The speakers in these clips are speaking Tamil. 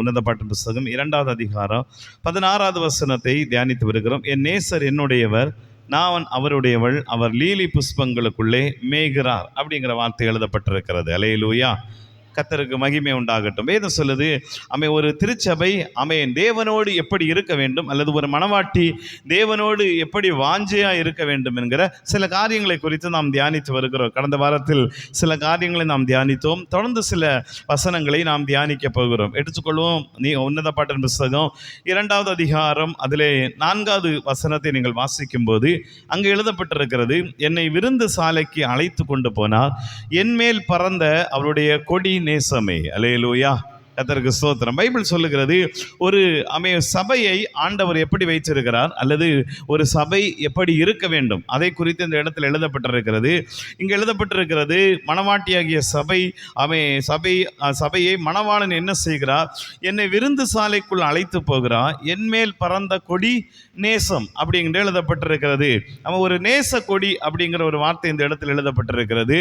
உன்னத பாட்டு புஸ்தகம் இரண்டாவது அதிகாரம் பதினாறாவது வசனத்தை தியானித்து வருகிறோம். என் நேசர் என்னுடையவர் நான் அவருடையவள் அவர் லீலி புஷ்பங்களுக்குள்ளே மேய்கிறார் அப்படிங்கிற வார்த்தை எழுதப்பட்டிருக்கிறது. அலையிலூயா. கத்தருக்கு மகிமை உண்டாகட்டும். வேதம் சொல்லுது அமை ஒரு திருச்சபை அமை தேவனோடு எப்படி இருக்க வேண்டும்? அல்லது ஒரு மனவாட்டி தேவனோடு எப்படி வாஞ்சையாக இருக்க வேண்டும்? என்கிற சில காரியங்களை குறித்து நாம் தியானித்து வருகிறோம். கடந்த வாரத்தில் சில காரியங்களை நாம் தியானித்தோம். தொடர்ந்து சில வசனங்களை நாம் தியானிக்க போகிறோம். எடுத்துக்கொள்வோம். நீ உன்னத பாட்டன் புஸ்தகம் இரண்டாவது அதிகாரம் அதிலே நான்காவது வசனத்தை நீங்கள் வாசிக்கும் போது அங்கு எழுதப்பட்டிருக்கிறது என்னை விருந்து சாலைக்கு அழைத்து கொண்டு போனார் என்மேல் பறந்த அவருடைய கொடி நேசமே. அலேலூயா கத்தருக்கு ஸ்தோத்திரம். பைபிள் சொல்லுகிறது ஒரு அமை சபையை ஆண்டவர் எப்படி வைத்திருக்கிறார் அல்லது ஒரு சபை எப்படி இருக்க வேண்டும்? அதை குறித்து இந்த இடத்துல எழுதப்பட்டிருக்கிறது. இங்கே எழுதப்பட்டிருக்கிறது மணவாட்டியாகிய சபை அவை சபை சபையை மணவாளன் என்ன செய்கிறார்? என்னை விருந்து சாலைக்குள் அழைத்து போகிறார். என்மேல் பறந்த கொடி நேசம் அப்படிங்கிற எழுதப்பட்டிருக்கிறது. நம்ம ஒரு நேச கொடி அப்படிங்கிற ஒரு வார்த்தை இந்த இடத்தில் எழுதப்பட்டிருக்கிறது.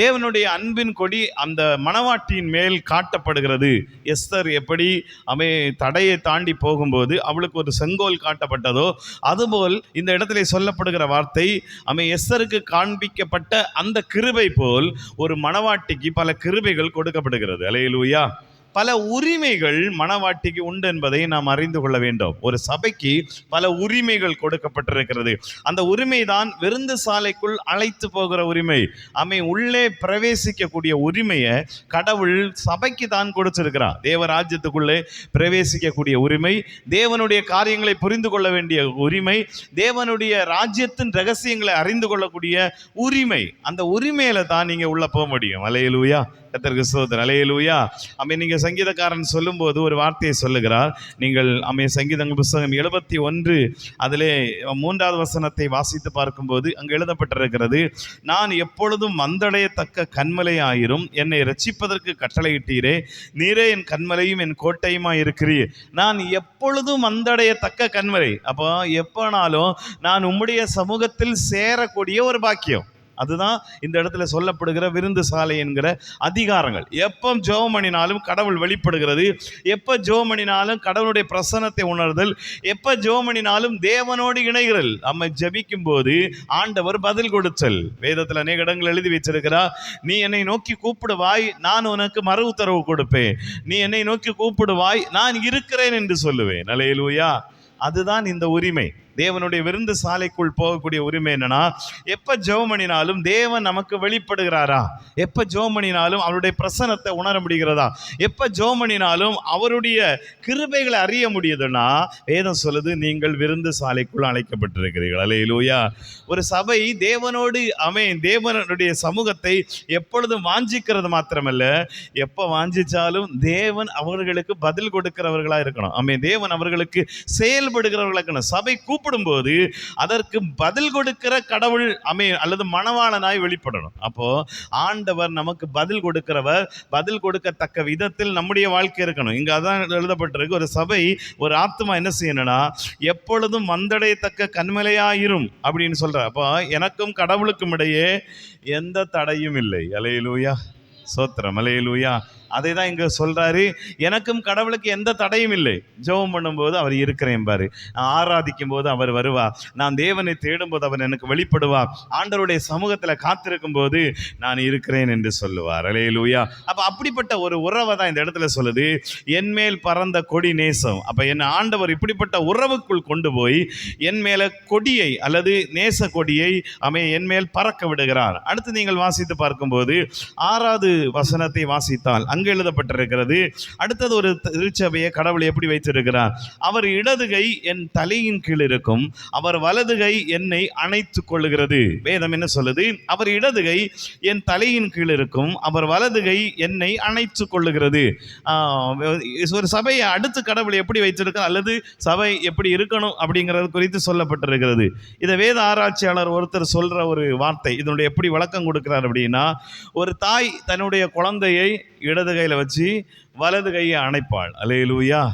தேவனுடைய அன்பின் கொடி அந்த மணவாட்டியின் மேல் காட்டப்படுகிறது. எஸ்தர் எப்படி அவை தடையை தாண்டி போகும்போது அவளுக்கு ஒரு செங்கோல் காட்டப்பட்டதோ அதுபோல் இந்த இடத்துல சொல்லப்படுகிற வார்த்தை அவை எஸ்தருக்கு காண்பிக்கப்பட்ட அந்த கிருபை போல் ஒரு மணவாட்டிக்கு பல கிருபைகள் கொடுக்கப்படுகிறது. அலையலூயா. பல உரிமைகள் மணவாட்டிக்கு உண்டு என்பதை நாம் அறிந்து கொள்ள வேண்டும். ஒரு சபைக்கு பல உரிமைகள் கொடுக்கப்பட்டிருக்கிறது. அந்த உரிமை தான் விருந்து சாலைக்குள் அழைத்து போகிற உரிமை. அமை உள்ளே பிரவேசிக்கக்கூடிய உரிமையை கடவுள் சபைக்கு தான் கொடுத்திருக்கிறார். தேவராஜ்யத்துக்குள்ளே பிரவேசிக்கக்கூடிய உரிமை தேவனுடைய காரியங்களை புரிந்து கொள்ள வேண்டிய உரிமை தேவனுடைய ராஜ்யத்தின் ரகசியங்களை அறிந்து கொள்ளக்கூடிய உரிமை. அந்த உரிமையில தான் நீங்க உள்ள போக முடியும். அலையலூயா. கத்தருக்கு சோதர் அலையலூயா. அமை நீங்க சங்கீதக்காரன் சொல்லும்போது ஒரு வார்த்தையை சொல்லுகிறார். நீங்கள் அம்மே சங்கீதங்கள் புஸ்தகம் எழுபத்தி ஒன்று அதிலே மூன்றாவது வசனத்தை வாசித்து பார்க்கும்போது அங்கு எழுதப்பட்டிருக்கிறது நான் எப்பொழுதும் வந்தடையத்தக்க கண்மலை ஆயிரும் என்னை ரட்சிப்பதற்கு கட்டளையிட்டீரே நீரே என் கண்மலையும் என் கோட்டையுமாய் இருக்கிறீர். நான் எப்பொழுதும் வந்தடையத்தக்க கண்மலை அப்போ எப்போனாலும் நான் உம்முடைய சமூகத்தில் சேரக்கூடிய ஒரு பாக்கியம். அதுதான் இந்த இடத்துல சொல்லப்படுகிற விருந்து சாலை என்கிற அதிகாரங்கள். எப்போ ஜோம் பண்ணினாலும் கடவுள் வெளிப்படுகிறது. எப்போ ஜோம் பண்ணினாலும் கடவுளுடைய பிரசன்னத்தை உணர்தல். எப்போ ஜோம் பண்ணினாலும் தேவனோடு இணைகிறல். நம்ம ஜபிக்கும் போது ஆண்டவர் பதில் கொடுத்தல். வேதத்தில் அநேக இடங்கள் எழுதி வச்சிருக்கிறா நீ என்னை நோக்கி கூப்பிடுவாய் நான் உனக்கு மறு உத்தரவு கொடுப்பேன். நீ என்னை நோக்கி கூப்பிடுவாய் நான் இருக்கிறேன் என்று சொல்லுவேன். நலையிலூயா அதுதான் இந்த உரிமை. தேவனுடைய விருந்து சாலைக்குள் போகக்கூடிய உரிமை என்னன்னா எப்ப ஜெவமணினாலும் தேவன் நமக்கு வெளிப்படுகிறாரா? எப்ப ஜோமணினாலும் அவருடைய பிரசனத்தை உணர முடிகிறதா? எப்ப ஜோமணினாலும் அவருடைய கிருபைகளை அறிய முடியுதுன்னா வேதம் சொல்லுது நீங்கள் விருந்து சாலைக்குள் அழைக்கப்பட்டிருக்கிறீர்கள். அலையிலூயா ஒரு சபை தேவனோடு அமை தேவனுடைய சமூகத்தை எப்பொழுதும் வாஞ்சிக்கிறது மாத்திரமல்ல எப்போ வாஞ்சிச்சாலும் தேவன் அவர்களுக்கு பதில் கொடுக்கிறவர்களா இருக்கணும். அமே தேவன் அவர்களுக்கு செயல்படுகிறவர்களுக்கு இருக்கணும். சபை கூப்பிடும்போது அதற்கு பதில் கொடுக்கிற கடவுள் அமை அல்லது மணவாளனாய் வெளிப்படணும். அப்போ ஆண்டவர் நமக்கு பதில் கொடுக்கிறவர் பதில் கொடுக்கத்தக்க விதத்தில் நம்முடைய வாழ்க்கை இருக்கணும். இங்க அதான் எழுதப்பட்டிருக்கு ஒரு சபை ஒரு ஆத்மா என்ன செய்யணும்னா எப்பொழுதும் வந்தடையத்தக்க கண்மலையாயிரும் அப்படின்னு சொல்கிறார் அப்போ எனக்கும் கடவுளுக்கும் இடையே எந்த தடையும் இல்லை. அலையலூயா. சோத்திரம். அலையலூயா. அதை தான் இங்கே சொல்கிறாரு எனக்கும் கடவுளுக்கு எந்த தடையும் இல்லை. ஜெபம் பண்ணும்போது அவர் இருக்கிறேன் பாரு. நான் ஆராதிக்கும் போது அவர் வருவா. நான் தேவனை தேடும்போது அவர் எனக்கு வெளிப்படுவா. ஆண்டவருடைய சமூகத்தில் காத்திருக்கும் போது நான் இருக்கிறேன் என்று சொல்லுவார். அலையலூயா அப்போ அப்படிப்பட்ட ஒரு உறவை தான் இந்த இடத்துல சொல்லுது. என்மேல் பறந்த கொடி நேசம். அப்போ என் ஆண்டவர் இப்படிப்பட்ட உறவுக்குள் கொண்டு போய் என் மேலே கொடியை அல்லது நேச கொடியை அமை என் மேல் பறக்க விடுகிறார். அடுத்து நீங்கள் வாசித்து பார்க்கும்போது ஆறாவது வசனத்தை வாசித்தால் அங்கு எழுதப்பட்டிருக்கிறது. அடுத்தது ஒரு திருச்சபையை கடவுள் எப்படி வைத்திருக்கிறார்? அவர் இடதுகை என் தலையின் கீழ் இருக்கும். அவர் வலதுகை என்னை அணைத்து கொள்ளுகிறது. வேதம் என்ன சொல்லுது? அவர் இடதுகை என் தலையின் கீழ் இருக்கும். அவர் வலதுகை என்னை அணைத்து கொள்ளுகிறது. ஒரு சபையை அடுத்து கடவுள் எப்படி வைத்திருக்க அல்லது சபை எப்படி இருக்கணும் அப்படிங்கிறது குறித்து சொல்லப்பட்டிருக்கிறது. இதை வேத ஆராய்ச்சியாளர் ஒருத்தர் சொல்ற ஒரு வார்த்தை இதனுடைய எப்படி விளக்கம் கொடுக்கிறார் அப்படின்னா ஒரு தாய் தன்னுடைய குழந்தையை இடது கையில் வச்சு வலது கையை அணைப்பாள். அலையலூயா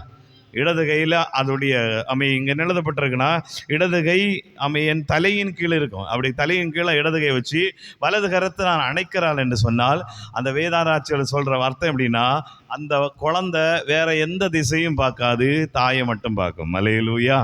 இடது கையில் அதோடைய அமை இங்கே நிலதப்பட்டிருக்குன்னா இடது கை அமை என் தலையின் கீழே இருக்கும். அப்படி தலையின் கீழே இடது கை வச்சு வலது கரத்தை நான் அணைக்கிறாள் என்று சொன்னால் அந்த வேதாராட்சியில் சொல்கிற வார்த்தை எப்படின்னா அந்த குழந்தை வேற எந்த திசையும் பார்க்காது தாயை மட்டும் பார்க்கும். மலையிலூயா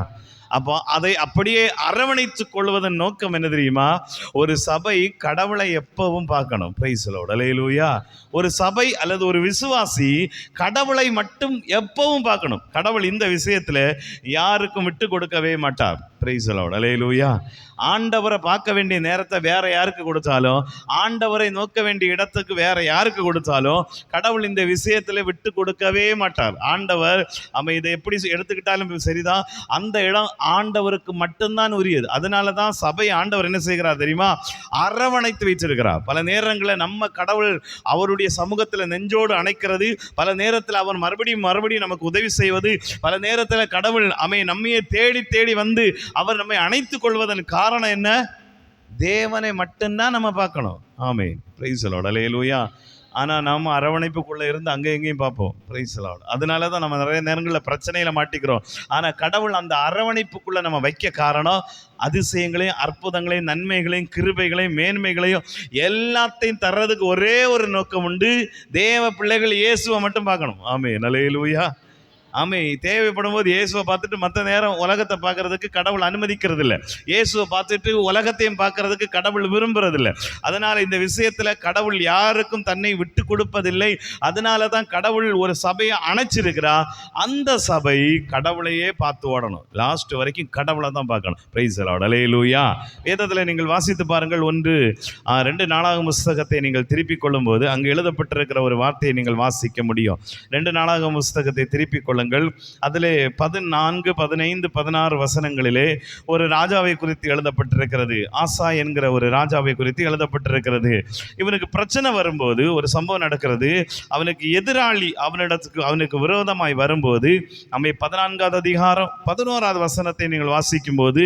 அப்போ அதை அப்படியே அரவணைத்து கொள்வதன் நோக்கம் என்ன தெரியுமா? ஒரு சபை கடவுளை எப்பவும் பார்க்கணும். பிரைசலோட அலையிலூயா ஒரு சபை அல்லது ஒரு விசுவாசி கடவுளை மட்டும் எப்பவும் பார்க்கணும். கடவுள் இந்த விஷயத்தில் யாருக்கும் விட்டு கொடுக்கவே மாட்டார். பிரைசலோட அலையிலூயா ஆண்டவரை பார்க்க வேண்டிய நேரத்தை வேற யாருக்கு கொடுத்தாலும் ஆண்டவரை நோக்க வேண்டிய இடத்துக்கு வேற யாருக்கு கொடுத்தாலும் கடவுள் இந்த விஷயத்துல விட்டு கொடுக்கவே மாட்டார். ஆண்டவர் அவன் இதை எப்படி எடுத்துக்கிட்டாலும் சரிதான். அந்த இடம் ஆண்டவருக்கு மட்டும்தான் உரியது. அதனால தான் சபை ஆண்டவர் என்ன செய்கிறார் தெரியுமா? அரவணைத்து வைத்திருக்கிறார். பல நேரங்களில் நம்ம கடவுள் அவருடைய சமூகத்தில் நெஞ்சோடு அணைக்கிறது. பல நேரத்தில் அவர் மறுபடியும் மறுபடியும் நமக்கு உதவி செய்வது. பல நேரத்தில் கடவுள் அமை நம்மையே தேடி தேடி வந்து அவர் நம்மை அணைத்துக் கொள்வதன் காரணம் காரணம் என்ன? தேவனை மட்டும்தான் நம்ம பார்க்கணும். ஆமே பிரைசலோட அலையலூயா ஆனால் நாம் அரவணைப்புக்குள்ளே இருந்து அங்கே எங்கேயும் பார்ப்போம். பிரைசலோட அதனால தான் நம்ம நிறைய நேரங்களில் பிரச்சனையில் மாட்டிக்கிறோம். ஆனால் கடவுள் அந்த அரவணைப்புக்குள்ளே நம்ம வைக்க காரணம் அதிசயங்களையும் அற்புதங்களையும் நன்மைகளையும் கிருபைகளையும் மேன்மைகளையும் எல்லாத்தையும் தர்றதுக்கு ஒரே ஒரு நோக்கம் உண்டு. தேவ பிள்ளைகள் இயேசுவை மட்டும் பார்க்கணும். ஆமே நலையிலூயா ஆமே தேவைப்படும் போது இயேசுவை பார்த்துட்டு மற்ற நேரம் உலகத்தை பார்க்கறதுக்கு கடவுள் அனுமதிக்கிறது இல்லை இயேசுவை பார்த்துட்டு உலகத்தையும் பார்க்கறதுக்கு கடவுள் விரும்புறது இல்லை இந்த விஷயத்தில் கடவுள் யாருக்கும் தன்னை விட்டு கொடுப்பதில்லை. அதனால தான் கடவுள் ஒரு சபையை அணைச்சிருக்கிறா. அந்த சபை கடவுளையே பார்த்து ஓடணும். லாஸ்ட் வரைக்கும் கடவுளை தான் பார்க்கணும். பிரைஸ் அலையலூயா வேதத்தில் நீங்கள் வாசித்து பாருங்கள். ஒன்று ரெண்டு நாளாக புஸ்தகத்தை நீங்கள் திருப்பிக் கொள்ளும்போது அங்கு எழுதப்பட்டிருக்கிற ஒரு வார்த்தையை நீங்கள் வாசிக்க முடியும். ரெண்டு நாளாக புஸ்தகத்தை திருப்பிக் கொள்ளுங்கள் அதிலே பதினான்கு பதினைந்து பதினாறு வசனங்களிலே ஒரு ராஜாவை குறித்து எழுதப்பட்டிருக்கிறது. ஆசா என்கிற ஒரு ராஜாவை குறித்து எழுதப்பட்டிருக்கிறது. இவனுக்கு பிரச்சனை வரும்போது ஒரு சம்பவம் நடக்கிறது. அவனுக்கு எதிராளி அவனிடத்துக்கு அவனுக்கு விரோதமாய் வரும்போது நம்மை பதினான்காவது அதிகாரம் பதினோராவது வசனத்தை நீங்கள் வாசிக்கும்போது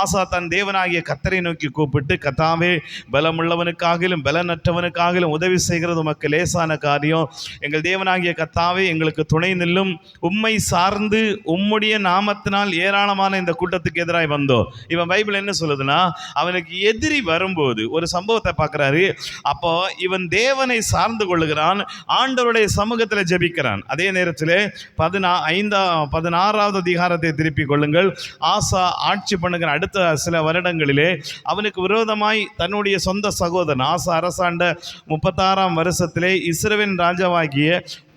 ஆசா தன் தேவனாகிய கத்தரை நோக்கி கூப்பிட்டு கத்தாவே பலமுள்ளவனுக்காகிலும் பலனற்றவனுக்காகிலும் உதவி செய்கிறது உமக்கு லேசான காரியம். எங்கள் தேவனாகிய கத்தாவே எங்களுக்கு துணை நில்லும். உம்மை சார்ந்து உம்முடைய நாமத்தினால் ஏராளமான இந்த கூட்டத்துக்கு எதிராக வந்தோம் இவன் பைபிள் என்ன சொல்லுதுன்னா அவனுக்கு எதிரி வரும்போது ஒரு சம்பவத்தை பார்க்குறாரு. அப்போ இவன் தேவனை சார்ந்து கொள்ளுகிறான் ஆண்டவருடைய சமூகத்தில் ஜெபிக்கிறான். அதே நேரத்தில் பதினா ஐந்தா பதினாறாவது அதிகாரத்தை திருப்பிக் கொள்ளுங்கள். ஆசா ஆட்சி பண்ணுகிற அடுத்த சில வருடங்களிலே அவனுக்கு விரோதமாய் தன்னுடைய சொந்த சகோதரன் ஆசா அரசாண்ட முப்பத்தாறாம் வருஷத்திலே இஸ்ரவேல் ராஜாவாகிய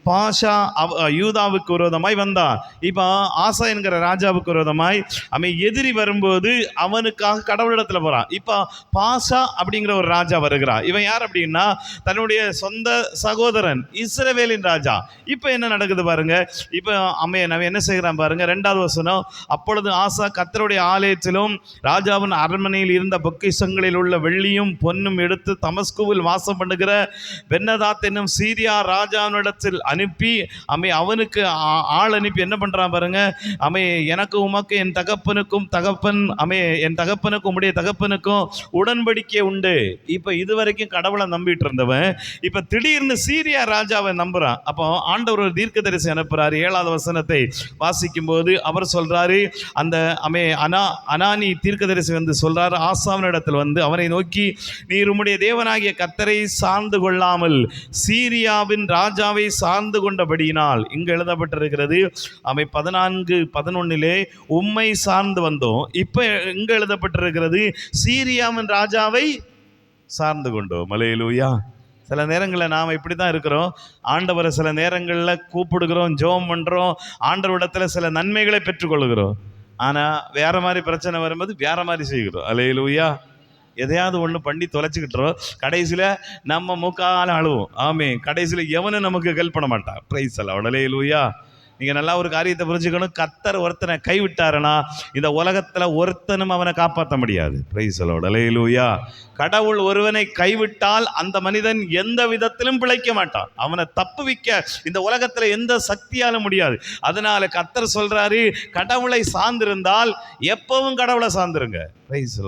பாஷா அவ யூதாவுக்கு விரோதமாய் வந்தான் இப்போ ஆசா என்கிற ராஜாவுக்கு விரோதமாய் அவன் எதிரி வரும்போது அவனுக்காக கடவுளிடத்தில் போகிறான் இப்போ பாஷா அப்படிங்கிற ஒரு ராஜா வருகிறான் இவன் யார் அப்படின்னா தன்னுடைய சொந்த சகோதரன் இஸ்ரவேலின் ராஜா. இப்போ என்ன நடக்குது பாருங்க. இப்போ அம்மையன் அவன் என்ன செய்கிறான் பாருங்க. ரெண்டாவது வசனம் அப்பொழுது ஆசா கத்தருடைய ஆலயத்திலும் ராஜாவின் அரண்மனையில் இருந்த பொக்கிஷங்களில் உள்ள வெள்ளியும் பொன்னும் எடுத்து தமஸ்குவில் வாசம் பண்ணுகிற பென்னதாத் என்னும் சீரியா ராஜாவினிடத்தில் அனுப்பி அமை அவனுக்கு ஆள் அனுப்பி என்ன பண்ணுறான் பாருங்க? அமை எனக்கு உமக்கு என் தகப்பனுக்கும் தகப்பன் அமை என் தகப்பனுக்கும் உடைய தகப்பனுக்கும் உடன்படிக்கை உண்டு. இப்போ இதுவரைக்கும் கடவுளை நம்பிட்டு இருந்தவன் இப்போ திடீர்னு சீரியா ராஜாவை நம்புகிறான் அப்போ ஆண்டவர் ஒரு தீர்க்கதரிசி அனுப்புகிறாரு ஏழாவது வசனத்தை வாசிக்கும் போது அவர் சொல்கிறாரு அந்த அமே அனா அனானி தீர்க்கதரிசி வந்து சொல்றாரு ஆசாவனிடத்தில் வந்து அவனை நோக்கி நீர் உம்முடைய தேவனாகிய கத்தரை சார்ந்து கொள்ளாமல் சீரியாவின் ராஜாவை சார்ந்து கொண்டபடியினால் இங்கு எழுதப்பட்டிருக்கிறது அவை பதினான்கு பதினொன்னிலே உம்மை சார்ந்து வந்தோம். இப்போ இங்கு எழுதப்பட்டிருக்கிறது சீரியாவின் ராஜாவை சார்ந்து கொண்டோம். மலையிலூயா சில நேரங்களில் நாம் இப்படி தான் இருக்கிறோம். ஆண்டவரை சில நேரங்களில் கூப்பிடுகிறோம் ஜோம் பண்ணுறோம் ஆண்டவரிடத்தில் சில நன்மைகளை பெற்றுக்கொள்கிறோம் ஆனால் வேற மாதிரி பிரச்சனை வரும்போது வேற மாதிரி செய்கிறோம். அலையிலூயா. எதையாவது ஒன்று பண்ணி தொலைச்சிக்கிட்டுறோம். கடைசியில் நம்ம முக்கால அழுவோம். ஆமே கடைசியில் எவனும் நமக்கு ஹெல்ப் பண்ண மாட்டான். ப்ரைஸ் அல்ல உடலே லூயா நீங்கள் நல்லா ஒரு காரியத்தை புரிஞ்சுக்கணும். கத்தர் ஒருத்தனை கைவிட்டாருன்னா இந்த உலகத்தில் ஒருத்தனும் அவனை காப்பாற்ற முடியாது. ப்ரைஸ் அல்ல உடலே லூயா கடவுள் ஒருவனை கைவிட்டால் அந்த மனிதன் எந்த விதத்திலும் பிழைக்க மாட்டான். அவனை தப்புவிக்க இந்த உலகத்தில் எந்த சக்தியாலும் முடியாது. அதனால கத்தர் சொல்கிறாரு கடவுளை சார்ந்திருந்தால் எப்பவும் கடவுளை சார்ந்துருங்க. ப்ரைஸ்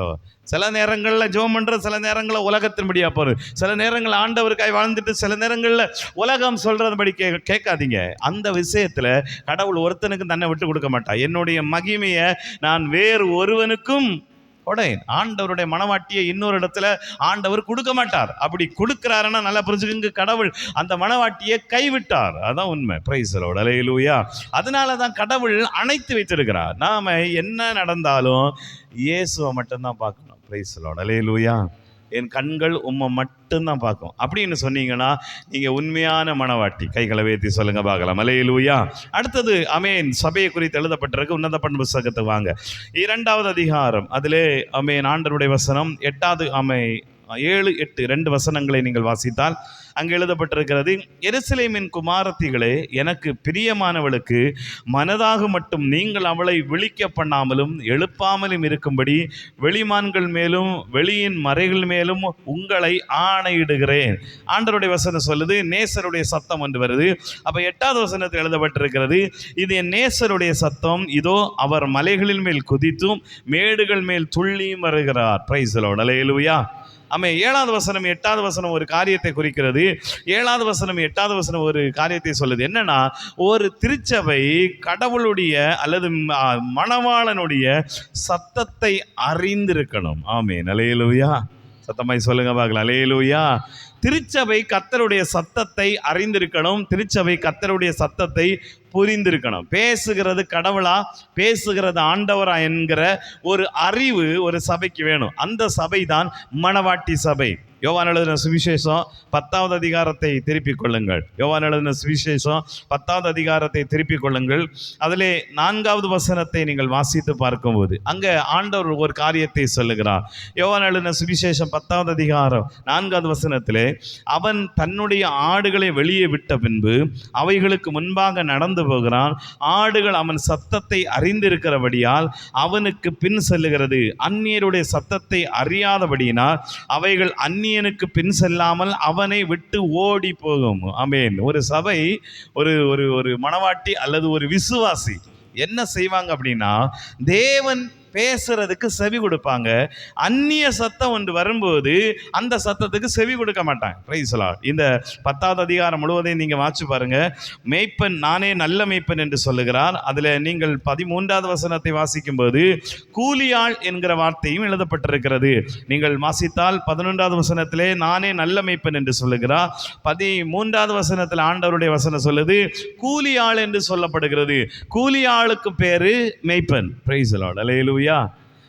சில நேரங்களில் ஜோம் பண்ணுற சில நேரங்களில் உலகத்தின்படியாக போகிறது சில நேரங்களில் ஆண்டவருக்காய் வாழ்ந்துட்டு சில நேரங்களில் உலகம் சொல்கிறதுபடி கே கேட்காதீங்க. அந்த விஷயத்தில் கடவுள் ஒருத்தனுக்கும் தன்னை விட்டு கொடுக்க மாட்டான் என்னுடைய மகிமையை நான் வேறு ஒருவனுக்கும் கொடேன் ஆண்டவருடைய மனவாட்டியை இன்னொரு இடத்துல ஆண்டவர் கொடுக்க மாட்டார். அப்படி கொடுக்குறாருன்னா நல்லா புரிஞ்சுக்கங்க கடவுள் அந்த மனவாட்டியை கைவிட்டார். அதான் உண்மை. பிரைசலோட அலையிலூயா அதனால தான் கடவுள் அணைத்து வைத்திருக்கிறார். நாம் என்ன நடந்தாலும் இயேசுவை மட்டும்தான் பார்க்கணும். ப்ரைஸலோடலே லூயா என் கண்கள் உம்மை மட்டும்தான் பார்க்கும். அப்படின்னு சொன்னீங்கன்னா நீங்கள் உண்மையான மனவாட்டி. கைகளை வேத்தி சொல்லுங்க பார்க்கலாம். அலையிலூயா அடுத்தது அமேன். சபையை குறித்து எழுதப்பட்டிருக்கு. உன்னத பண்பு புஸ்தகத்தை வாங்க. இரண்டாவது அதிகாரம். அதிலே அமேன் ஆண்டருடைய வசனம். எட்டாவது அமை ஏழு எட்டு ரெண்டு வசனங்களை நீங்கள் வாசித்தால் அங்கே எழுதப்பட்டிருக்கிறது எருசலேமின் குமாரத்திகளே எனக்கு பிரியமானவளுக்கு மனதாக மட்டும் நீங்கள் அவளை விழிக்க பண்ணாமலும் எழுப்பாமலும் இருக்கும்படி வெளிமான்கள் மேலும் வெளியின் மறைகள் மேலும் உங்களை ஆணையிடுகிறேன். ஆண்டருடைய வசனம் சொல்லுது நேசருடைய சத்தம் என்று வருது. அப்போ எட்டாவது வசனத்தில் எழுதப்பட்டிருக்கிறது இது என் நேசருடைய சத்தம் இதோ அவர் மலைகளின் மேல் குதித்தும் மேடுகள் மேல் துள்ளியும் வருகிறார். பிரைசலோட அலையலுயா ஆமே ஏழாவது வசனம் எட்டாவது வசனம் ஒரு காரியத்தை குறிக்கிறது. ஏழாவது வசனம் எட்டாவது வசனம் ஒரு காரியத்தை சொல்லுது. என்னன்னா ஒரு திருச்சபை கடவுளுடைய அல்லது மணவாளனுடைய சத்தத்தை அறிந்திருக்கணும். ஆமே அலையலுயா. சத்தமாய் சொல்லுங்க பார்க்கலாம். அலையலூயா. திருச்சபை கத்தருடைய சத்தத்தை அறிந்திருக்கணும். திருச்சபை கத்தருடைய சத்தத்தை புரிந்திருக்கணும். பேசுகிறது கடவுளா? பேசுகிறது ஆண்டவரா என்கிற ஒரு அறிவு ஒரு சபைக்கு வேணும். அந்த சபை தான் மணவாட்டி சபை. யோவான் எழுதின சுவிசேஷம் பத்தாவது அதிகாரத்தை திருப்பிக் கொள்ளுங்கள். யோவான் எழுதின சுவிசேஷம் பத்தாவது அதிகாரத்தை திருப்பிக் கொள்ளுங்கள். அதிலே நான்காவது வசனத்தை நீங்கள் வாசித்து பார்க்கும்போது அங்கே ஆண்டவர் ஒரு காரியத்தை சொல்லுகிறார். யோவான் எழுதின சுவிசேஷம் பத்தாவது அதிகாரம் நான்காவது வசனத்திலே அவன் தன்னுடைய ஆடுகளை வெளியே விட்ட பின்பு அவைகளுக்கு முன்பாக நடந்து போகிறான். ஆடுகள் அவன் சத்தத்தை அறிந்திருக்கிறபடியால் அவனுக்கு பின் செல்லுகிறது. அந்நியருடைய சத்தத்தை அறியாதபடியினால் அவைகள் அந்நிய அந்நியனுக்கு பின் செல்லாமல் அவனை விட்டு ஓடி போகும். ஆமென். ஒரு சபை ஒரு ஒரு ஒரு மணவாட்டி அல்லது ஒரு விசுவாசி என்ன செய்வாங்க அப்படின்னா தேவன் பேசுறதுக்கு செவி கொடுப்பாங்க. அந்நிய சத்தம் ஒன்று வரும்போது அந்த சத்தத்துக்கு செவி கொடுக்க மாட்டாங்க. பிரைஸ்லா இந்த பத்தாவது அதிகாரம் முழுவதையும் நீங்கள் வாட்சி பாருங்க. மேய்ப்பன் நானே நல்ல மேய்ப்பன் என்று சொல்லுகிறார். அதில் நீங்கள் பதிமூன்றாவது வசனத்தை வாசிக்கும்போது கூலியாள் என்கிற வார்த்தையும் எழுதப்பட்டிருக்கிறது. நீங்கள் வாசித்தால் பதினொன்றாவது வசனத்திலே நானே நல்ல மேய்ப்பன் என்று சொல்லுகிறார். பதிமூன்றாவது வசனத்தில் ஆண்டவருடைய வசனம் சொல்லுது கூலியாள் என்று சொல்லப்படுகிறது. கூலியாளுக்கு பேரு மேய்ப்பன். பிரைஸ் அலையலூயா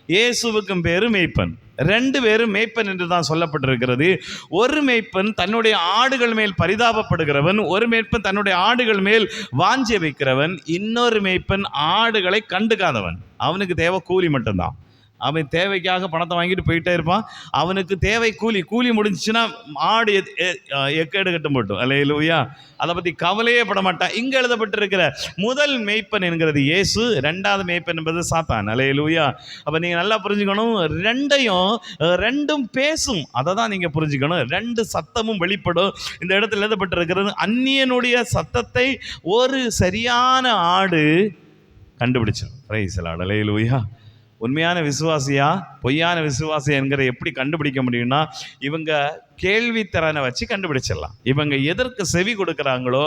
இயேசுவுக்கும் பேரு மேய்ப்பன். ரெண்டு பேரும் மேய்ப்பன் என்று தான் சொல்லப்பட்டிருக்கிறது. ஒரு மேய்ப்பன் தன்னுடைய ஆடுகள் மேல் பரிதாபப்படுகிறவன் ஒரு மேய்ப்பன் தன்னுடைய ஆடுகள் மேல் வாஞ்சி வைக்கிறவன் இன்னொரு மேய்ப்பன் ஆடுகளை கண்டுக்காதவன். அவனுக்கு தேவை கூலி மட்டும்தான். அவன் தேவைக்காக பணத்தை வாங்கிட்டு போயிட்டே இருப்பான். அவனுக்கு தேவை கூலி. கூலி முடிஞ்சிச்சுன்னா ஆடு எத்- எ- எக்கேடு கட்டும் போட்டும். அல்லையிலூயா அதை பற்றி கவலையே பட மாட்டான். இங்கே எழுதப்பட்டிருக்கிற முதல் மேய்ப்பன் என்கிறது இயேசு. ரெண்டாவது மேய்ப்பன் என்பது சாத்தான். அல்லையிலூயா அப்போ நீங்கள் நல்லா புரிஞ்சுக்கணும். ரெண்டையும் ரெண்டும் பேசும். அதை தான் நீங்கள் புரிஞ்சுக்கணும். ரெண்டு சத்தமும் வெளிப்படும். இந்த இடத்துல எழுதப்பட்டிருக்கிறது அந்நியனுடைய சத்தத்தை ஒரு சரியான ஆடு கண்டுபிடிச்சிடும் பிரைஸ் லூயா உண்மையான விசுவாசியா? பொய்யான விசுவாசி என்கிற எப்படி கண்டுபிடிக்க முடியும்னா இவங்க கேள்வித்திறனை வச்சு கண்டுபிடிச்சிடலாம். இவங்க எதற்கு செவி கொடுக்குறாங்களோ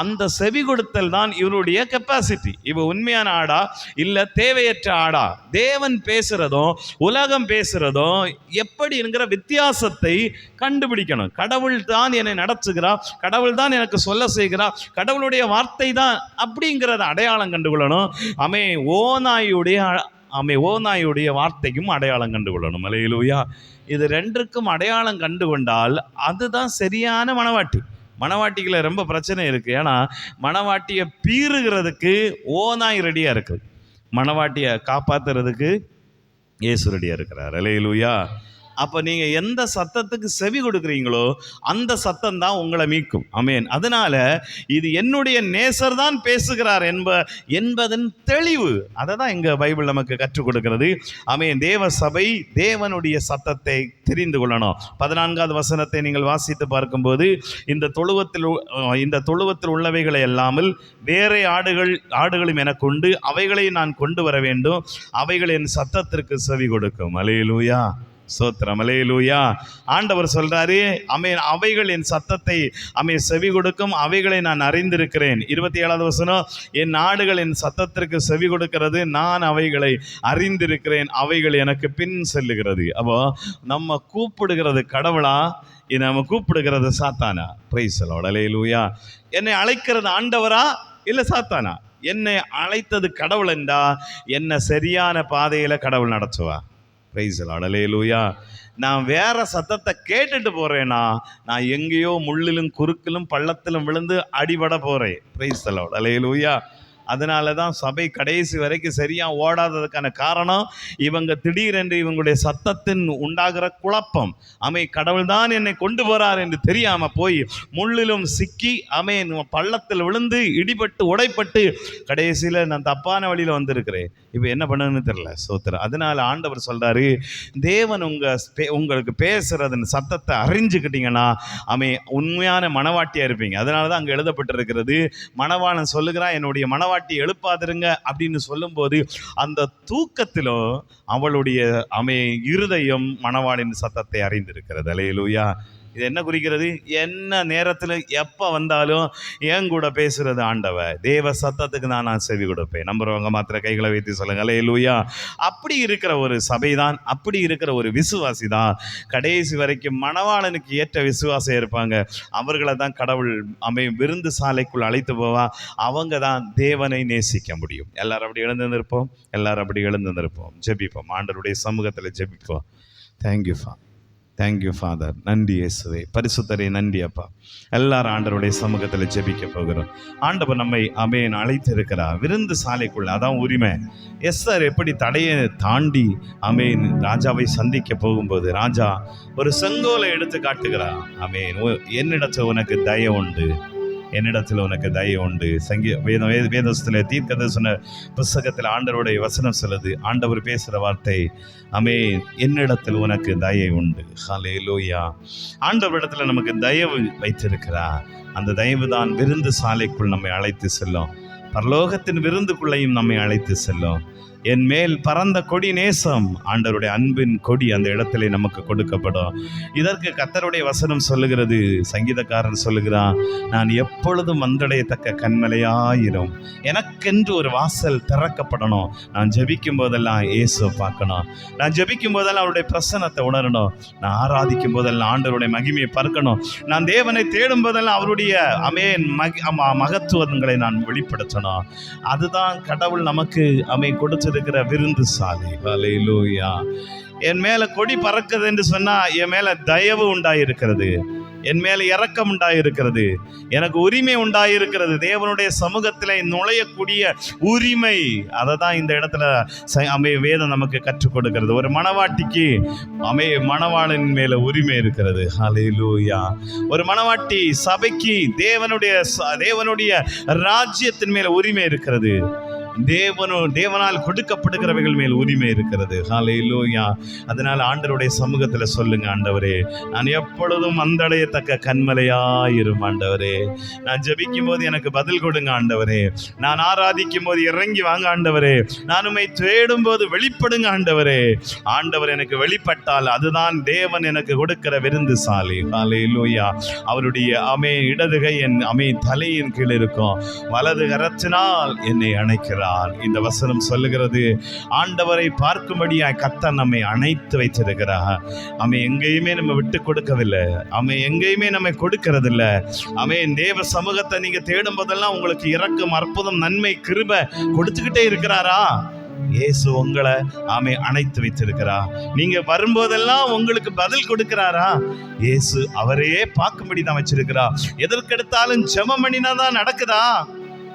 அந்த செவி கொடுத்தல் தான் இவருடைய கெப்பாசிட்டி இவ உண்மையான ஆடா? இல்லை தேவையற்ற ஆடா? தேவன் பேசுகிறதும் உலகம் பேசுகிறதும் எப்படிங்கிற வித்தியாசத்தை கண்டுபிடிக்கணும். கடவுள் தான் என்னை நடத்துகிறார் கடவுள் தான் எனக்கு சொல்ல செய்கிறார் கடவுளுடைய வார்த்தை தான் அப்படிங்கிறத அடையாளம் கண்டுகொள்ளணும். அமே ஓநாயுடைய ஆமை ஓநாயுடைய வார்த்தைக்கும் அடையாளம் கண்டு கொள்ளணும் அலையிலுயா இது ரெண்டுக்கும் அடையாளம் கண்டு கொண்டால் அதுதான் சரியான மணவாட்டி மணவாட்டிகளை ரொம்ப பிரச்சனை இருக்குது ஏன்னா மணவாட்டியை பீறுகிறதுக்கு ஓநாய் ரெடியாக இருக்குது. மணவாட்டியை காப்பாற்றுறதுக்கு இயேசு ரெடியாக இருக்கிறார். அலையிலுயா அப்போ நீங்கள் எந்த சத்தத்துக்கு செவி கொடுக்குறீங்களோ அந்த சத்தம் தான் உங்களை மீட்கும். அமேன் அதனால் இது என்னுடைய நேசர் தான் பேசுகிறார் என்ப என்பதன் தெளிவு. அதை தான் எங்கள் பைபிள் நமக்கு கற்றுக் கொடுக்கிறது. அமேன் தேவ சபை தேவனுடைய சத்தத்தை தெரிந்து கொள்ளணும். பதினான்காவது வசனத்தை நீங்கள் வாசித்து பார்க்கும்போது இந்த தொழுவத்தில் இந்த தொழுவத்தில் உள்ளவைகளை எல்லாமல் வேறே ஆடுகள் ஆடுகளும் எனக்கு உண்டு அவைகளை நான் கொண்டு வர வேண்டும். அவைகள் என் சத்தத்திற்கு செவி கொடுக்கும். அலையிலூயா சோத்திரம். லூயா ஆண்டவர் சொல்றாரு அமை அவைகள் என் சத்தத்தை அமை செவி கொடுக்கும் அவைகளை நான் அறிந்திருக்கிறேன். இருபத்தி ஏழாவது வசனம் என் நாடுகள் என் சத்தத்திற்கு செவி கொடுக்கிறது நான் அவைகளை அறிந்திருக்கிறேன் அவைகள் எனக்கு பின் செல்லுகிறது. அப்போ நம்ம கூப்பிடுகிறது கடவுளா? நம்ம கூப்பிடுகிறது சாத்தானா? பிரைஸ் லூயா என்னை அழைக்கிறது ஆண்டவரா? இல்லை சாத்தானா? என்னை அழைத்தது கடவுள் என்றா என்னை சரியான பாதையில் கடவுள் நடத்துவா பிரைஸ் அடலேலூயா நான் வேற சத்தத்தை கேட்டுட்டு போகிறேன்னா நான் எங்கேயோ முள்ளிலும் குறுக்கிலும் பள்ளத்திலும் விழுந்து அடிபட போகிறேன் பிரைஸ் அலேலூயா அதனால தான் சபை கடைசி வரைக்கும் சரியாக ஓடாததுக்கான காரணம் இவங்க திடீரென்று இவங்களுடைய சத்தத்தின் உண்டாகிற குழப்பம். அமை கடவுள் தான் என்னை கொண்டு போகிறார் என்று தெரியாமல் போய் முள்ளிலும் சிக்கி அமை பள்ளத்தில் விழுந்து இடிபட்டு உடைப்பட்டு கடைசியில் நான் தப்பான வழியில் வந்திருக்கிறேன். இப்போ என்ன பண்ணணும்னு தெரியல சோத்திரம். அதனால் ஆண்டவர் சொல்கிறாரு தேவன் உங்கள் பே- உங்களுக்கு பேசுகிறதுன்னு சத்தத்தை அறிஞ்சுக்கிட்டீங்கன்னா அமை உண்மையான மனவாட்டியாக இருப்பீங்க. அதனால தான் அங்கே எழுதப்பட்டிருக்கிறது மணவாளன் சொல்லுகிறான் என்னுடைய மனவாட்டி பாட்டி எழுப்பாதிருங்க அப்படின்னு சொல்லும்போது அந்த தூக்கத்திலும் அவளுடைய அமை இருதயம் மணவாளின் சத்தத்தை அறிந்திருக்கிறது. அலையலூயா இது என்ன குறிக்கிறது? என்ன நேரத்தில் எப்போ வந்தாலும் என் கூட பேசுகிறது ஆண்டவ தேவ சத்தத்துக்கு தான் நான் செவி கொடுப்பேன். நம்புறவங்க மாத்திர கைகளை வைத்து சொல்லுங்க. அலையலூயா அப்படி இருக்கிற ஒரு சபை தான் அப்படி இருக்கிற ஒரு விசுவாசி தான் கடைசி வரைக்கும் மணவாளனுக்கு ஏற்ற விசுவாசம் இருப்பாங்க. அவர்களை தான் கடவுள் அமையும் விருந்து சாலைக்குள் அழைத்து போவா. அவங்க தான் தேவனை நேசிக்க முடியும். எல்லாரும் அப்படி எழுந்து நிற்போம் எல்லாரும் அப்படி எழுந்து நிற்போம் ஜெபிப்போம். ஆண்டருடைய சமூகத்தில் ஜெபிப்போம். தேங்க்யூ ஃபா தேங்க்யூ ஃபாதர் நன்றி இயேசுவே. பரிசுத்தரே நன்றி அப்பா. எல்லாரும் ஆண்டவருடைய சமூகத்தில் ஜெபிக்க போகிறோம். ஆண்டவர் நம்மை அமேன் அழைத்து இருக்கிறா விருந்து சாலைக்குள்ள அதான் உரிமை. எஸ் சார் எப்படி தடையை தாண்டி அமேன் ராஜாவை சந்திக்க போகும்போது ராஜா ஒரு செங்கோலை எடுத்து காட்டுகிறார். அமேன் உ- என்னிடத்தில் உனக்கு தய உண்டு. என்னிடத்தில் உனக்கு தய உண்டு. சங்கீ வேத வேத வேதத்தில் தீர்க்கதை சொன்ன புஸ்தகத்தில் ஆண்டவருடைய வசனம் சொல்லுது. ஆண்டவர் பேசுகிற வார்த்தை அமே என்னிடத்தில் உனக்கு தயை உண்டு. ஹலே லோயா ஆண்டவரிடத்தில் நமக்கு தயவு வைத்திருக்கிறார். அந்த தயவு தான் விருந்து சாலைக்குள் நம்மை அழைத்து செல்லும். பரலோகத்தின் விருந்துக்குள்ளையும் நம்மை அழைத்து செல்லும். என் மேல் பறந்த கொடி நேசம். ஆண்டவருடைய அன்பின் கொடி அந்த இடத்திலே நமக்கு கொடுக்கப்படும். இதற்கு கத்தருடைய வசனம் சொல்லுகிறது. சங்கீதக்காரன் சொல்லுகிறான் நான் எப்பொழுதும் வந்தடையத்தக்க கண்மலையாயிரும் எனக்கென்று ஒரு வாசல் திறக்கப்படணும். நான் ஜபிக்கும் போதெல்லாம் இயேசுவை பார்க்கணும். நான் ஜபிக்கும் போதெல்லாம் அவருடைய பிரசன்னத்தை உணரணும். நான் ஆராதிக்கும் போதெல்லாம் ஆண்டவருடைய மகிமையை பார்க்கணும். நான் தேவனை தேடும் போதெல்லாம் அவருடைய அமேன் மகி அம- மகத்துவங்களை நான் வெளிப்படுத்தணும். அதுதான் கடவுள் நமக்கு அமை கொடுத்தது இருக்கிற விருந்து சாலை. ஹalleluya என் மேல கொடி பறக்குது என்று சொன்னா என் மேல தயவு உண்டாயிருக்கிறது. என் மேலே இறக்கம் உண்டாயிருக்கிறது. எனக்கு உரிமை உண்டாயிருக்கிறது. தேவனுடைய சமூகத்தில் நுழையக்கூடிய உரிமை. அதை தான் இந்த இடத்துல ச- அமை வேதம் நமக்கு கற்றுக் கொடுக்கிறது. ஒரு மணவாட்டிக்கு அமை மணவாளன் மேல உரிமை இருக்கிறது. ஹalleluya ஒரு மணவாட்டி சபைக்கு தேவனுடைய ச- தேவனுடைய ராஜ்யத்தின் மேல உரிமை இருக்கிறது. தேவனோ தேவனால் கொடுக்கப்படுகிறவைகள் மேல் உரிமை இருக்கிறது. ஹாலையிலூயா அதனால் ஆண்டவருடைய சமூகத்தில் சொல்லுங்க ஆண்டவரே. நான் எப்பொழுதும் அந்தடையத்தக்க கண்மலையாயிரும் ஆண்டவரே. நான் ஜபிக்கும் போது எனக்கு பதில் கொடுங்க ஆண்டவரே. நான் ஆராதிக்கும் போது இறங்கி வாங்க ஆண்டவரே. நான் உண்மை தேடும் போது வெளிப்படுங்க ஆண்டவரே. ஆண்டவர் எனக்கு வெளிப்பட்டால் அதுதான் தேவன் எனக்கு கொடுக்கிற விருந்து சாலை. ஹalleluya அவருடைய அமே இடதுகை என் அமே தலையின் கீழ் இருக்கும். வலது கரத்தினால் என்னை அணைக்கிறார். இந்த வசனம் சொல்லுகிறது. ஆண்டவரை பார்க்கும்படியாய் கத்தர் நம்மை அணைத்து வைத்திருக்கிறார். அமை எங்கேயுமே நம்ம விட்டு கொடுக்கவில்லை. அமை எங்கேயுமே நம்மை கொடுக்கறதில்ல. அமை தேவ சமூகத்தை நீங்க தேடும் போதெல்லாம் உங்களுக்கு இறக்கும் அற்புதம் நன்மை கிருபை கொடுத்துக்கிட்டே இருக்கிறாரா? இயேசு உங்களை ஆமை அணைத்து வைத்திருக்கிறா நீங்க வரும்போதெல்லாம் உங்களுக்கு பதில் கொடுக்கிறாரா? இயேசு அவரையே பார்க்கும்படி தான் வச்சிருக்கிறா எதற்கெடுத்தாலும் ஜெபம் பண்ணினா தான் நடக்குதா?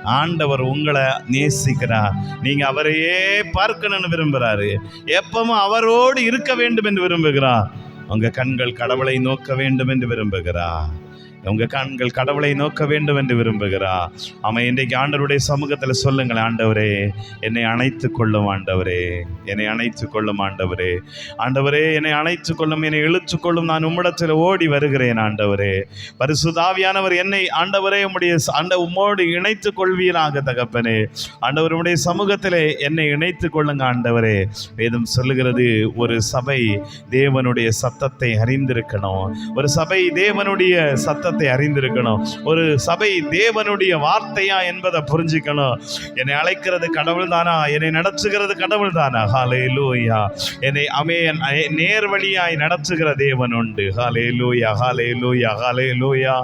ஆண்டவர் உங்களை நேசிக்கிறார். நீங்க அவரையே பார்க்கணும்னு விரும்புறாரு. எப்பவும் அவரோடு இருக்க வேண்டும் என்று விரும்புகிறார். உங்க கண்கள் கடவுளை நோக்க வேண்டும் என்று விரும்புகிறார். உங்க கண்கள் கடவுளை நோக்க வேண்டும் என்று விரும்புகிறா. அவன் இன்றைக்கு ஆண்டவருடைய சமூகத்தில் சொல்லுங்கள் ஆண்டவரே என்னை அணைத்து கொள்ளும் ஆண்டவரே என்னை அணைத்து கொள்ளும் ஆண்டவரே. ஆண்டவரே என்னை அணைத்து கொள்ளும் என்னை இழுத்து கொள்ளும் நான் உம்மிடத்தில் ஓடி வருகிறேன் ஆண்டவரே. பரிசுதாவியானவர் என்னை ஆண்டவரே உம்முடைய ச- ஆண்ட உம்மோடு இணைத்து கொள்வீராக தகப்பனே. ஆண்டவர் உம்முடைய சமூகத்திலே என்னை இணைத்து கொள்ளுங்க ஆண்டவரே. வேதம் சொல்லுகிறது ஒரு சபை தேவனுடைய சத்தத்தை அறிந்திருக்கணும். ஒரு சபை தேவனுடைய சத்தத்தை அறிந்திருக்கணும். ஒரு சபை தேவனுடைய வார்த்தையா என்பதை புரிஞ்சுக்கணும். என்னை அழைக்கிறது கடவுள் தானா என்னை நடத்துகிறது கடவுள் தானா ஹாலே லூயா என்னை அமே நேர்வழியாய் நடத்துகிற தேவன் உண்டு. ஹாலே லூயா ஹாலே லூயா ஹாலே லூயா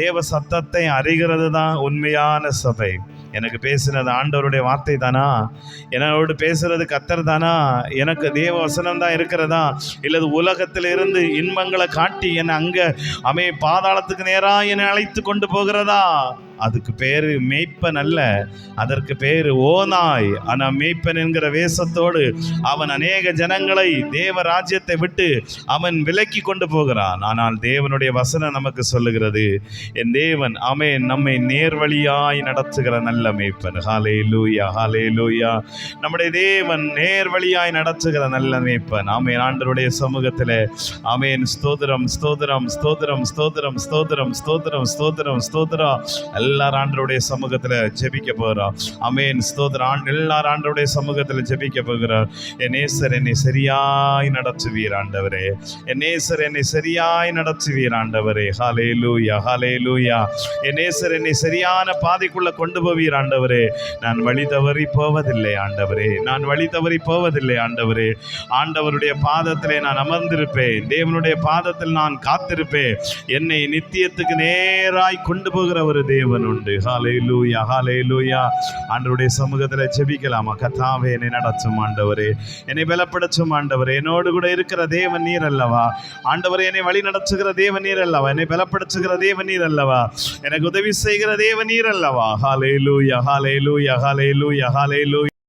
தேவ சத்தத்தை அறிகிறது தான் உண்மையான சபை. எனக்கு பேசுனது ஆண்டவருடைய வார்த்தை தானா? என்னோடு பேசுறது கத்தர் தானா? எனக்கு தேவ வசனம் தான் இருக்கிறதா? இல்லது உலகத்தில் இருந்து இன்பங்களை காட்டி என்னை அங்கே அமை பாதாளத்துக்கு நேராக என்னை அழைத்து கொண்டு போகிறதா? அதுக்கு பேர் மேய்ப்பன் அல்ல. அதற்கு பேர் ஓநாய் ஆனால் மேய்ப்பன் என்கிற வேஷத்தோடு அவன் அநேக ஜனங்களை தேவ ராஜ்யத்தை விட்டு அவன் விலக்கி கொண்டு போகிறான். ஆனால் தேவனுடைய வசனம் நமக்கு சொல்லுகிறது என் தேவன் அமே நம்மை நேர்வழியாய் நடத்துகிற நல்ல மேய்ப்பன். ஹாலே லூயா ஹாலே லூயா நம்முடைய தேவன் நேர்வழியாய் நடத்துகிற நல்ல மேய்ப்பன். ஆமேன் ஆண்டருடைய சமூகத்தில். ஆமேன் ஸ்தோதிரம் ஸ்தோதிரம் ஸ்தோதிரம் ஸ்தோதிரம் ஸ்தோத்திரம் ஸ்தோத்திரம் ஸ்தோதிரம் ஸ்தோதிரம் எல்லாரும் ஆண்டருடைய சமூகத்தில் ஜெபிக்க போகிறோம் அமேன் ஸ்தோத்திரம். ஆண்டு எல்லாரும் ஆண்டருடைய சமூகத்தில் ஜெபிக்க போகிறார். என் நேசர் என்னை சரியாய் நடத்துவீர் ஆண்டவரே. என் நேசர் என்னை சரியாய் நடத்துவீர் ஆண்டவரே. ஹாலே லூயா ஹாலே லூயா என் நேசர் என்னை சரியான பாதைக்குள்ள கொண்டு போவீர் ஆண்டவரே. நான் வழி தவறி போவதில்லை ஆண்டவரே. நான் வழி தவறி போவதில்லை ஆண்டவரே. ஆண்டவருடைய பாதத்திலே நான் அமர்ந்திருப்பேன். தேவனுடைய பாதத்தில் நான் காத்திருப்பேன். என்னை நித்தியத்துக்கு நேராய் கொண்டு போகிற ஒரு தேவன் உண்டு ஹாலே லூயா ஹாலே லூயா ஆண்டவருடைய சமூகத்தில் ஜெபிக்கலாமா கத்தாவே என்னை நடத்தும் ஆண்டவரே என்னை பலப்படுத்தும் ஆண்டவரே என்னோடு கூட இருக்கிற தேவன் நீர் அல்லவா ஆண்டவரே என்னை வழி நடத்துகிற தேவன் நீர் அல்லவா என்னை பலப்படுத்துகிற தேவன் நீர் அல்லவா எனக்கு உதவி செய்கிற தேவன் நீர் அல்லவா ஹாலே லூயா ஹாலே லூயா ஹாலே லூயா ஹாலே லூயா